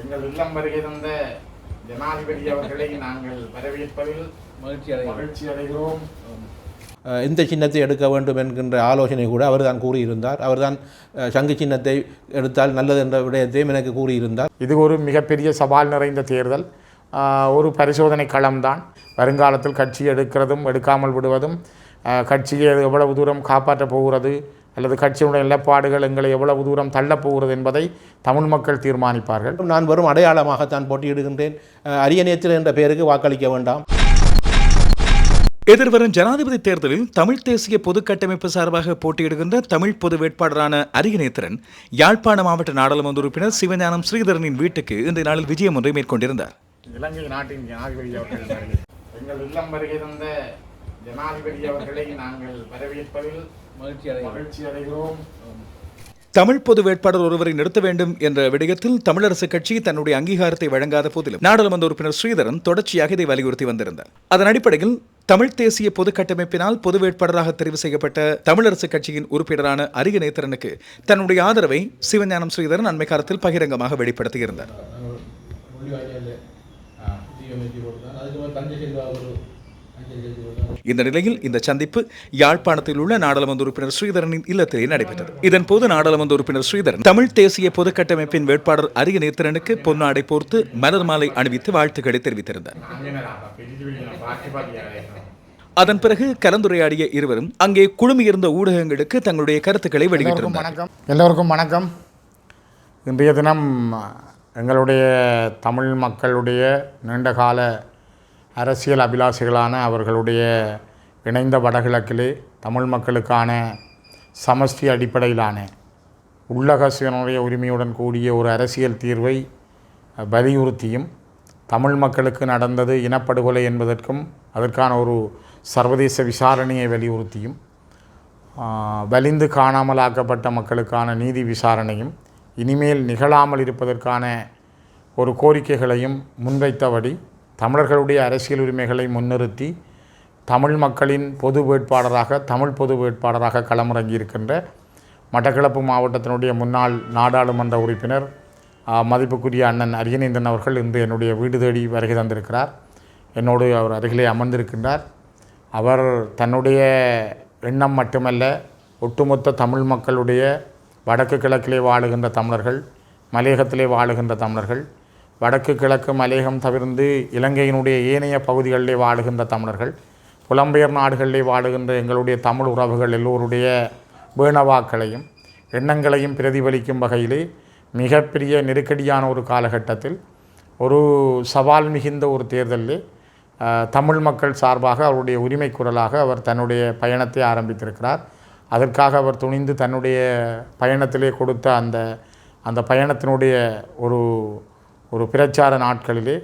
எங்கள் இல்லம் வருகை தந்த ஜனாதிபதி அவர்களை நாங்கள் வரவேற்பதில் மகிழ்ச்சி அடைகிறோம். இந்த சின்னத்தை எடுக்க வேண்டும் என்கின்ற ஆலோசனை கூட அவர்தான் கூறியிருந்தார். அவர்தான் சங்கு சின்னத்தை எடுத்தால் நல்லது என்ற விடயத்தையும் எனக்கு கூறியிருந்தார். இது ஒரு மிகப்பெரிய சவால் நிறைந்த தேர்தல். ஒரு பரிசோதனை களம்தான். வருங்காலத்தில் கட்சி எடுக்கிறதும் எடுக்காமல் விடுவதும் கட்சியை எவ்வளவு தூரம் காப்பாற்றப் போகிறது அல்லது கட்சியினுடைய நிலப்பாடுகள் எங்களை எவ்வளவு தூரம் தள்ளப் போகிறது என்பதை தமிழ் மக்கள் தீர்மானிப்பார்கள். நான் வெறும் அடையாளமாகத்தான் போட்டியிடுகின்றேன். அஹ், அரியநேத்திரன் என்ற பெயருக்கு வாக்களிக்க வேண்டாம். எதிர்வரும் ஜனாதிபதி தேர்தலில் தமிழ் தேசிய பொது கட்டமைப்பு சார்பாக போட்டியிடுகின்ற தமிழ் பொது வேட்பாளரான அரியநேத்திரன் யாழ்ப்பாண மாவட்ட நாடாளுமன்ற உறுப்பினர் சிவஞானம் ஸ்ரீதரனின் வீட்டுக்கு இன்றைய நாளில் விஜயம் ஒன்றை மேற்கொண்டிருந்தார். இலங்கை நாட்டின் ஜனாதிபதி அவர்கள் வருகை. எங்கள் இல்லம் வருகை தந்த ஜனாதிபதி அவர்களை நாங்கள் வரவேற்பதில் மகிழ்ச்சி அடைகிறோம் தமிழ் பொது வேட்பாளர் ஒருவரை நிறுத்த வேண்டும் என்ற விடயத்தில் தமிழரசு கட்சி தன்னுடைய அங்கீகாரத்தை வழங்காத போதிலும் நாடாளுமன்ற உறுப்பினர் ஸ்ரீதரன் தொடர்ச்சியாக இதை வலியுறுத்தி வந்திருந்தார். அதன் அடிப்படையில் தமிழ் தேசிய பொது கட்டமைப்பினால் பொது வேட்பாளராக தெரிவு செய்யப்பட்ட தமிழரசு கட்சியின் உறுப்பினரான அரியநேத்திரனுக்கு தன்னுடைய ஆதரவை சிவஞானம் ஸ்ரீதரன் அண்மை காலத்தில் பகிரங்கமாக வெளிப்படுத்தியிருந்தார். இந்த நிலையில் இந்த சந்திப்பு யாழ்ப்பாணத்தில் உள்ள நாடாளுமன்ற உறுப்பினர் ஸ்ரீதரனின் இல்லத்திலே நடைபெற்றது. இதன் போது நாடாளுமன்ற உறுப்பினர் ஸ்ரீதரன் தமிழ் தேசிய பொது கட்டமைப்பின் வேட்பாளர் அரிய நேத்திரனுக்கு பொன்னாடை போர்த்து மலர் மாலை அணிவித்து வாழ்த்துக்களை தெரிவித்திருந்தார். அதன் பிறகு கலந்துரையாடிய இருவரும் அங்கே குழுமியிருந்த ஊடகங்களுக்கு தங்களுடைய கருத்துக்களை வெளியிட்டிருந்தார் வணக்கம். எல்லோருக்கும் வணக்கம். இன்றைய தினம் எங்களுடைய தமிழ் மக்களுடைய நீண்டகால அரசியல் அபிலாஷைகளான அவர்களுடைய இணைந்த வடகிழக்கிலே தமிழ் மக்களுக்கான சமஷ்டி அடிப்படையிலான உள்ளக சுயனுடைய உரிமையுடன் கூடிய ஒரு அரசியல் தீர்வை வலியுறுத்தியும் தமிழ் மக்களுக்கு நடந்தது இனப்படுகொலை என்பதற்கும் அதற்கான ஒரு சர்வதேச விசாரணையை வலியுறுத்தியும் வலிந்து காணாமலாக்கப்பட்ட மக்களுக்கான நீதி விசாரணையும் இனிமேல் நிகழாமல் இருப்பதற்கான ஒரு கோரிக்கைகளையும் முன்வைத்தபடி தமிழர்களுடைய அரசியல் உரிமைகளை முன்னிறுத்தி தமிழ் மக்களின் பொது வேட்பாளராக தமிழ் பொது வேட்பாளராக களமிறங்கியிருக்கின்ற மட்டக்களப்பு மாவட்டத்தினுடைய முன்னாள் நாடாளுமன்ற உறுப்பினர் மதிப்புக்குரிய அண்ணன் அரியநேந்தன் அவர்கள் இன்று என்னுடைய வீடு தேடி வருகை தந்திருக்கிறார். என்னோடு அவர் அருகிலே அமர்ந்திருக்கின்றார். அவர் தன்னுடைய எண்ணம் மட்டுமல்ல ஒட்டுமொத்த தமிழ் மக்களுடைய வடக்கு கிழக்கிலே வாழுகின்ற தமிழர்கள் மலையகத்திலே வாழுகின்ற தமிழர்கள் வடக்கு கிழக்கு மலையகம் தவிர்ந்து இலங்கையினுடைய ஏனைய பகுதிகளிலே வாழுகின்ற தமிழர்கள் புலம்பெயர் நாடுகளிலே வாழுகின்ற எங்களுடைய தமிழ் உறவுகள் எல்லோருடைய வேணவாக்களையும் எண்ணங்களையும் பிரதிபலிக்கும் வகையிலே மிகப்பெரிய நெருக்கடியான ஒரு காலகட்டத்தில் ஒரு சவால் மிகுந்த ஒரு தேர்தலிலே தமிழ் மக்கள் சார்பாக அவருடைய உரிமை குரலாக அவர் தன்னுடைய பயணத்தை ஆரம்பித்திருக்கிறார். அதற்காக அவர் துணிந்து தன்னுடைய பயணத்திலே கொடுத்த அந்த அந்த பயணத்தினுடைய ஒரு ஒரு பிரச்சார நாட்களிலே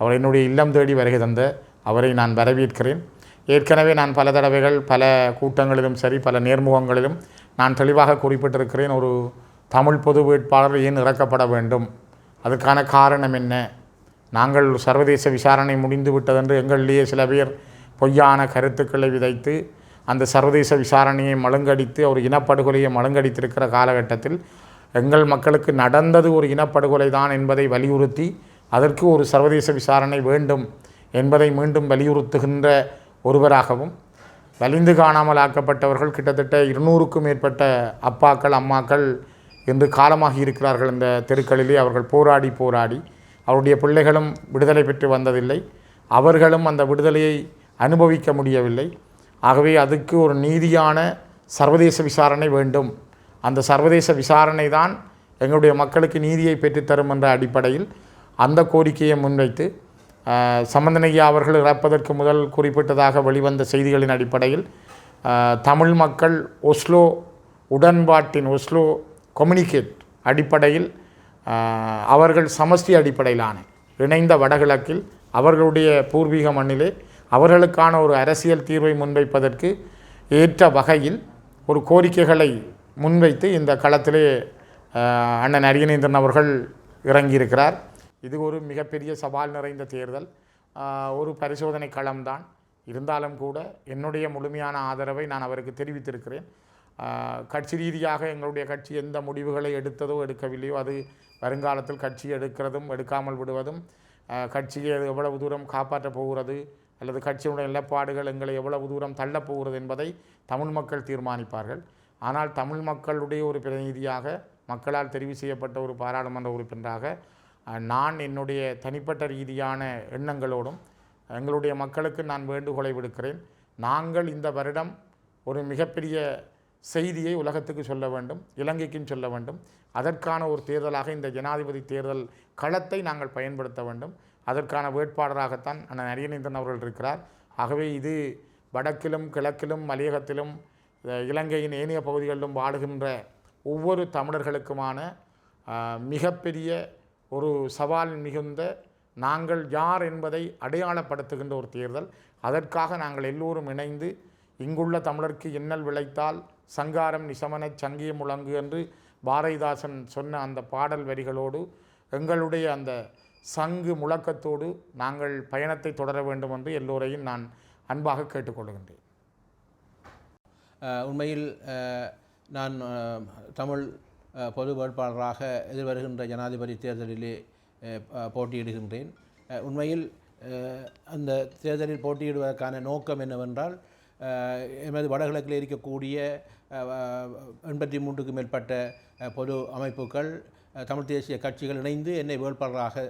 அவர் என்னுடைய இல்லம் தேடி வருகை தந்த அவரை நான் வரவேற்கிறேன். ஏற்கனவே நான் பல தடவைகள் பல கூட்டங்களிலும் சரி பல நேர்முகங்களிலும் நான் தெளிவாக குறிப்பிட்டிருக்கிறேன் ஒரு தமிழ் பொது வேட்பாளர் ஏன் இறக்கப்பட வேண்டும்? அதுக்கான காரணம் என்ன? நாங்கள் சர்வதேச விசாரணை முடிந்து விட்டதென்று எங்களிலேயே சில பேர் பொய்யான கருத்துக்களை விதைத்து அந்த சர்வதேச விசாரணையை மழுங்கடித்து அவர் இனப்படுகொலையை மழுங்கடித்திருக்கிற காலகட்டத்தில் எங்கள் மக்களுக்கு நடந்தது ஒரு இனப்படுகொலை தான் என்பதை வலியுறுத்தி அதற்கு ஒரு சர்வதேச விசாரணை வேண்டும் என்பதை மீண்டும் வலியுறுத்துகின்ற ஒருவராகவும் வலிந்து காணாமல் ஆக்கப்பட்டவர்கள் கிட்டத்தட்ட இருநூறுக்கும் மேற்பட்ட அப்பாக்கள் அம்மாக்கள் இன்று காலமாகி இருக்கிறார்கள் இந்த தெருக்களிலே. அவர்கள் போராடி போராடி அவருடைய பிள்ளைகளும் விடுதலை பெற்று வந்ததில்லை. அவர்களும் அந்த விடுதலையை அனுபவிக்க முடியவில்லை. ஆகவே அதுக்கு ஒரு நீதியான சர்வதேச விசாரணை வேண்டும். அந்த சர்வதேச விசாரணை தான் எங்களுடைய மக்களுக்கு நீதியை பெற்றுத்தரும் என்ற அடிப்படையில் அந்த கோரிக்கையை முன்வைத்து சம்பந்தனையா அவர்கள் இறப்பதற்கு முதல் குறிப்பிட்டதாக வெளிவந்த செய்திகளின் அடிப்படையில் தமிழ் மக்கள் ஒஸ்லோ உடன்பாட்டின் ஒஸ்லோ கம்யூனிகேட் அடிப்படையில் அவர்கள் சமஷ்டி அடிப்படையிலான இணைந்த வடகிழக்கில் அவர்களுடைய பூர்வீக மண்ணிலே அவர்களுக்கான ஒரு அரசியல் தீர்வை முன்வைப்பதற்கு ஏற்ற வகையில் ஒரு கோரிக்கைகளை முன்வைத்து இந்த களத்திலே அண்ணன் அரியநேந்திரன் அவர்கள் இறங்கியிருக்கிறார். இது ஒரு மிகப்பெரிய சவால் நிறைந்த தேர்தல். ஒரு பரிசோதனை களம்தான். இருந்தாலும் கூட என்னுடைய முழுமையான ஆதரவை நான் அவருக்கு தெரிவித்திருக்கிறேன். கட்சி ரீதியாக எங்களுடைய கட்சி எந்த முடிவுகளை எடுத்ததோ எடுக்கவில்லையோ அது வருங்காலத்தில் கட்சி எடுக்கிறதும் எடுக்காமல் விடுவதும் கட்சியை எவ்வளவு தூரம் காப்பாற்றப் போகிறது அல்லது கட்சியினுடைய நிலப்பாடுகள் எங்களை எவ்வளவு தூரம் தள்ளப் போகிறது என்பதை தமிழ் மக்கள் தீர்மானிப்பார்கள். ஆனால் தமிழ் மக்களுடைய ஒரு பிரதிநிதியாக மக்களால் தெரிவு செய்யப்பட்ட ஒரு பாராளுமன்ற உறுப்பினராக நான் என்னுடைய தனிப்பட்ட ரீதியான எண்ணங்களோடும் எங்களுடைய மக்களுக்கு நான் வேண்டுகோளை விடுக்கிறேன். நாங்கள் இந்த வருடம் ஒரு மிகப்பெரிய செய்தியை உலகத்துக்கு சொல்ல வேண்டும் இலங்கைக்கும் சொல்ல வேண்டும். அதற்கான ஒரு தேர்தலாக இந்த ஜனாதிபதி தேர்தல் களத்தை நாங்கள் பயன்படுத்த வேண்டும். அதற்கான வேட்பாளராகத்தான் அண்ணன் அரியநேந்தன் அவர்கள் இருக்கிறார். ஆகவே இது வடக்கிலும் கிழக்கிலும் மலையகத்திலும் இலங்கையின் ஏனைய பகுதிகளிலும் வாழுகின்ற ஒவ்வொரு தமிழர்களுக்குமான மிகப்பெரிய ஒரு சவால் மிகுந்த நாங்கள் யார் என்பதை அடையாளப்படுத்துகின்ற ஒரு தேர்தல். அதற்காக நாங்கள் எல்லோரும் இணைந்து இங்குள்ள தமிழருக்கு இன்னல் விளைத்தால் சங்காரம் நிசமன சங்கிய முழங்கு என்று பாரதிதாசன் சொன்ன அந்த பாடல் வரிகளோடு எங்களுடைய அந்த சங்கு முழக்கத்தோடு நாங்கள் பயணத்தை தொடர வேண்டும் என்று எல்லோரையும் நான் அன்பாக கேட்டுக்கொள்கின்றேன். உண்மையில் நான் தமிழ் பொது வேட்பாளராக எதிர்வருகின்ற ஜனாதிபதி தேர்தலிலே போட்டியிடுகின்றேன். உண்மையில் அந்த தேர்தலில் போட்டியிடுவதற்கான நோக்கம் என்னவென்றால் எமது வடகிழக்கில் இருக்கக்கூடிய எண்பத்தி மூன்றுக்கு மேற்பட்ட பொது அமைப்புகள் தமிழ் தேசிய கட்சிகள் இணைந்து என்னை வேட்பாளராக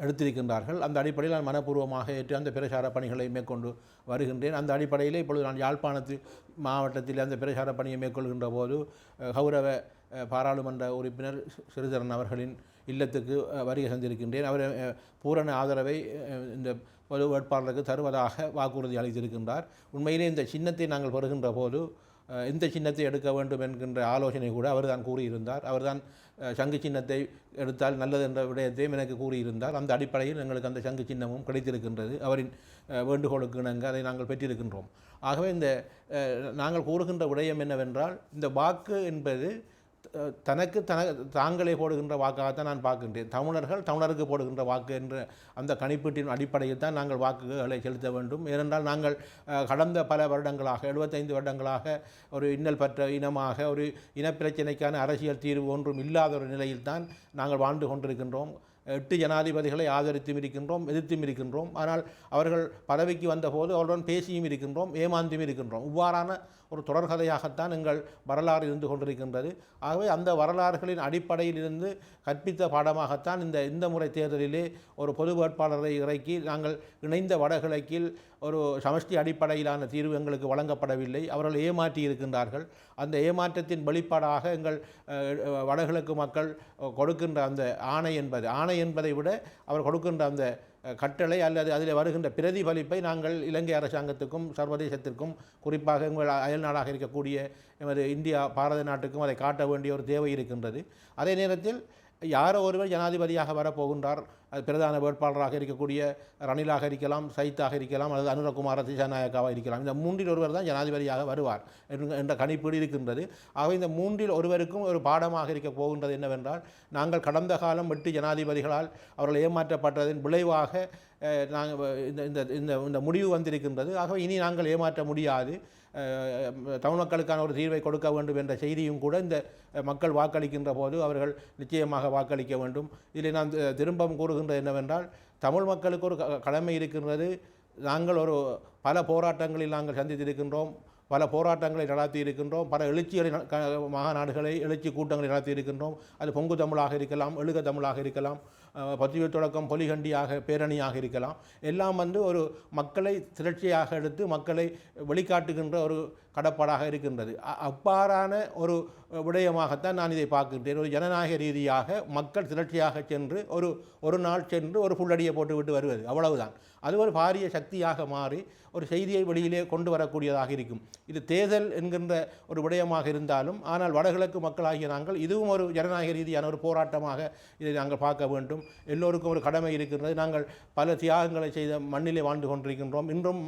எடுத்திருக்கின்றார்கள். அந்த அடிப்படையில் நான் மனப்பூர்வமாக ஏற்று அந்த பிரச்சார பணிகளை மேற்கொண்டு வருகின்றேன். அந்த அடிப்படையில் இப்பொழுது நான் யாழ்ப்பாணத்து மாவட்டத்தில் அந்த பிரச்சார பணியை மேற்கொள்கின்ற போது கௌரவ பாராளுமன்ற உறுப்பினர் சி- சிறிதரன் அவர்களின் இல்லத்துக்கு வருகை தந்திருக்கின்றேன். அவர் பூரண ஆதரவை இந்த பொது வேட்பாளருக்கு தருவதாக வாக்குறுதி அளித்திருக்கின்றார். உண்மையிலே இந்த சின்னத்தை நாங்கள் பெறுகின்ற போது எந்த சின்னத்தை எடுக்க வேண்டும் என்கின்ற ஆலோசனை கூட அவர்தான் கூறியிருந்தார். அவர்தான் சங்கு சின்னத்தை எடுத்தால் நல்லது என்ற விடயத்தையும் எனக்கு கூறியிருந்தார். அந்த அடிப்படையில் எங்களுக்கு அந்த சங்கு சின்னமும் கிடைத்திருக்கின்றது. அவரின் வேண்டுகோளுக்கு இணங்க அதை நாங்கள் பெற்றிருக்கின்றோம். ஆகவே இந்த நாங்கள் கூறுகின்ற விடயம் என்னவென்றால் இந்த வாக்கு என்பது தனக்கு தன தாங்களே போடுகின்ற வாக்காகத்தான் நான் பார்க்கின்றேன். தமிழர்கள் தமிழருக்கு போடுகின்ற வாக்கு என்ற அந்த கணிப்பீட்டின் அடிப்படையில் தான் நாங்கள் வாக்குகளை செலுத்த வேண்டும். ஏனென்றால் நாங்கள் கடந்த பல வருடங்களாக எழுபத்தைந்து வருடங்களாக ஒரு இன்னல் பற்ற இனமாக ஒரு இனப்பிரச்சினைக்கான அரசியல் தீர்வு ஒன்றும் இல்லாத ஒரு நிலையில்தான் நாங்கள் வாழ்ந்து கொண்டிருக்கின்றோம். எட்டு ஜனாதிபதிகளை ஆதரித்தும் இருக்கின்றோம் எதிர்த்தும் இருக்கின்றோம். ஆனால் அவர்கள் பதவிக்கு வந்தபோது அவருடன் பேசியும் இருக்கின்றோம் ஏமாந்தும் இருக்கின்றோம். இவ்வாறான ஒரு தொடர்கதையாகத்தான் எங்கள் வரலாறு இருந்து கொண்டிருக்கின்றது. ஆகவே அந்த வரலாறுகளின் அடிப்படையில் இருந்து கற்பித்த பாடமாகத்தான் இந்த இந்த முறை தேர்தலிலே ஒரு பொது வேட்பாளரை இறக்கி நாங்கள் இணைந்த வடகிழக்கில் ஒரு சமஷ்டி அடிப்படையிலான தீர்வு எங்களுக்கு வழங்கப்படவில்லை. அவர்கள் ஏமாற்றி இருக்கின்றார்கள். அந்த ஏமாற்றத்தின் வெளிப்பாடாக எங்கள் வடகிழக்கு மக்கள் கொடுக்கின்ற அந்த ஆணை என்பது ஆணை என்பதை விட அவர் கொடுக்கின்ற அந்த கட்டளை அல்லது அதில் வருகின்ற பிரதிபலிப்பை நாங்கள் இலங்கை அரசாங்கத்துக்கும் சர்வதேசத்திற்கும் குறிப்பாக எங்கள் அயல் நாடாக இருக்கக்கூடிய எமது இந்தியா பாரத நாட்டுக்கும் அதை காட்ட வேண்டிய ஒரு தேவை இருக்கின்றது. அதே நேரத்தில் யாரோ ஒருவர் ஜனாதிபதியாக வரப்போகின்றார். அது பிரதான வேட்பாளராக இருக்கக்கூடிய ரணிலாக இருக்கலாம் சைத்தாக இருக்கலாம் அல்லது அனுரகுமார திசாநாயக்காவாக இருக்கலாம். இந்த மூன்றில் ஒருவர் தான் ஜனாதிபதியாக வருவார் என்ற- என்ற கணிப்பீடு இருக்கின்றது. ஆகவே இந்த மூன்றில் ஒருவருக்கும் ஒரு பாடமாக இருக்க போகின்றது என்னவென்றால் நாங்கள் கடந்த காலம் வெட்டு ஜனாதிபதிகளால் அவர்கள் ஏமாற்றப்பட்டதன் விளைவாக நாங்கள் இந்த இந்த இந்த இந்த முடிவு வந்திருக்கின்றது. ஆகவே இனி நாங்கள் ஏமாற்ற முடியாது. தமிழ் மக்களுக்கான ஒரு தீர்வை கொடுக்க வேண்டும் என்ற செய்தியும் கூட இந்த மக்கள் வாக்களிக்கின்ற போது அவர்கள் நிச்சயமாக வாக்களிக்க வேண்டும். இதில் நான் தி- திரும்பவும் கூறுகின்றது என்னவென்றால் தமிழ் மக்களுக்கு ஒரு க- கடமை இருக்கின்றது. நாங்கள் ஒரு பல போராட்டங்களில் நாங்கள் சந்தித்திருக்கின்றோம். பல போராட்டங்களை நடத்தி இருக்கின்றோம் பல எழுச்சிகளை க- மாநாடுகளை எழுச்சி கூட்டங்களை நடத்தி இருக்கின்றோம். அது பொங்கு தமிழாக இருக்கலாம் எழுக தமிழாக இருக்கலாம் அஹ், பத்திரிகை தொடக்கம் பொலிகண்டியாக பேரணியாக இருக்கலாம். எல்லாம் வந்து ஒரு மக்களை திரட்சியாக எடுத்து மக்களை வெளிக்காட்டுகின்ற ஒரு கடப்பாடாக இருக்கின்றது. அப்பாறான அவ்வாறான ஒரு விடயமாகத்தான் நான் இதை பார்க்கின்றேன். ஒரு ஜனநாயக ரீதியாக மக்கள் திரட்சியாக சென்று ஒரு ஒரு நாள் சென்று ஒரு புல்லடியை போட்டுவிட்டு வருவது. அவ்வளவுதான். அது ஒரு பாரிய சக்தியாக மாறி ஒரு செய்தியை வெளியிலே கொண்டு வரக்கூடியதாக இருக்கும். இது தேர்தல் என்கின்ற ஒரு விடயமாக இருந்தாலும் ஆனால் வடகிழக்கு மக்களாகிய நாங்கள் இதுவும் ஒரு ஜனநாயக ரீதியான ஒரு போராட்டமாக இதை நாங்கள் பார்க்க வேண்டும். எல்லோருக்கும் ஒரு கடமை இருக்கின்றது. நாங்கள் பல தியாகங்களை செய்த மண்ணிலே வாழ்ந்து கொண்டிருக்கின்றோம். இன்றும்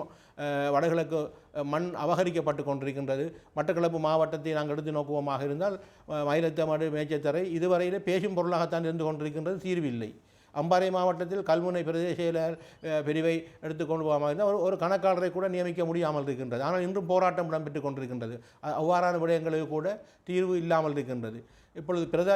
வடகிழக்கு மண் அபகரிக்கப்பட்டு கொண்டிருக்கின்றது. மட்டக்களப்பு மாவட்டத்தை நாங்கள் எடுத்து நோக்குவோமாக இருந்தால் அஹ், மயிலத்தமடு மேச்சத்தரை இதுவரையிலே பேசும் பொருளாகத்தான் இருந்து கொண்டிருக்கின்றது. தீர்வில்லை. அம்பாறை மாவட்டத்தில் கல்முனை பிரதேச செயலர் பிரிவை எடுத்துக்கொண்டு போகாமல் இருந்தால் ஒரு ஒரு கணக்காளரை கூட நியமிக்க முடியாமல் இருக்கின்றது. ஆனால் இன்றும் போராட்டம் இடம்பெற்றுக் கொண்டிருக்கின்றது. அவ்வாறான விடயங்களுக்கு கூட தீர்வு இல்லாமல் இருக்கின்றது. இப்பொழுது பிரதா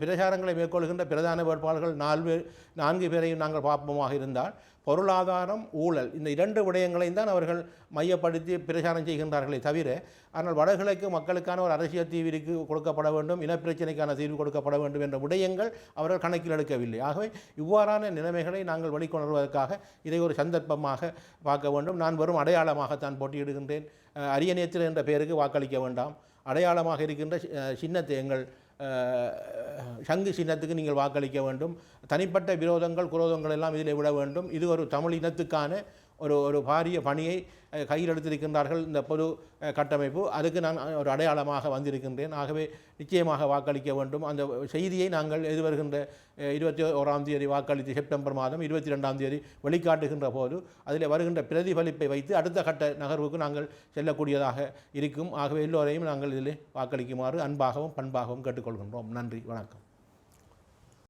பிரச்சாரங்களை மேற்கொள்கின்ற பிரதான வேட்பாளர்கள் நாலு பேர் நான்கு பேரையும் நாங்கள் பார்ப்போமாக இருந்தால் பொருளாதாரம் ஊழல் இந்த இரண்டு விடயங்களையும் தான் அவர்கள் மையப்படுத்தி பிரச்சாரம் செய்கின்றார்களே தவிர ஆனால் வடகிழக்கு மக்களுக்கான ஒரு அரசியல் தீவிற்கு கொடுக்கப்பட வேண்டும் இனப்பிரச்சனைக்கான தீர்வு கொடுக்கப்பட வேண்டும் என்ற விடயங்கள் அவர்கள் கணக்கில் எடுக்கவில்லை. ஆகவே இவ்வாறான நிலைமைகளை நாங்கள் வெளிக்கொணர்வதற்காக இதை ஒரு சந்தர்ப்பமாக பார்க்க வேண்டும். நான் வெறும் அடையாளமாகத்தான் போட்டியிடுகின்றேன். அஹ், அரியநேத்திரன் என்ற பெயருக்கு வாக்களிக்க வேண்டாம். அடையாளமாக இருக்கின்ற சின்னத்தை எங்கள் சங்கு சின்னத்துக்கு நீங்கள் வாக்களிக்க வேண்டும். தனிப்பட்ட விரோதங்கள் குரோதங்கள் எல்லாம் இதில் விட வேண்டும். இது ஒரு தமிழ் இனத்துக்கான ஒரு ஒரு பாரிய பணியை கையில் எடுத்திருக்கின்றார்கள் இந்த பொது கட்டமைப்பு. அதுக்கு நான் ஒரு அடையாளமாக வந்திருக்கின்றேன். ஆகவே நிச்சயமாக வாக்களிக்க வேண்டும். அந்த செய்தியை நாங்கள் எதிர்வருகின்ற இருபத்தி ஓராம் தேதி வாக்களித்து செப்டம்பர் மாதம் இருபத்தி ரெண்டாம் தேதி வெளிக்காட்டுகின்ற போது அதில் வருகின்ற பிரதிபலிப்பை வைத்து அடுத்த கட்ட நகர்வுக்கு நாங்கள் செல்லக்கூடியதாக இருக்கும். ஆகவே எல்லோரையும் நாங்கள் இதில் வாக்களிக்குமாறு அன்பாகவும் பண்பாகவும் கேட்டுக்கொள்கின்றோம். நன்றி. வணக்கம்.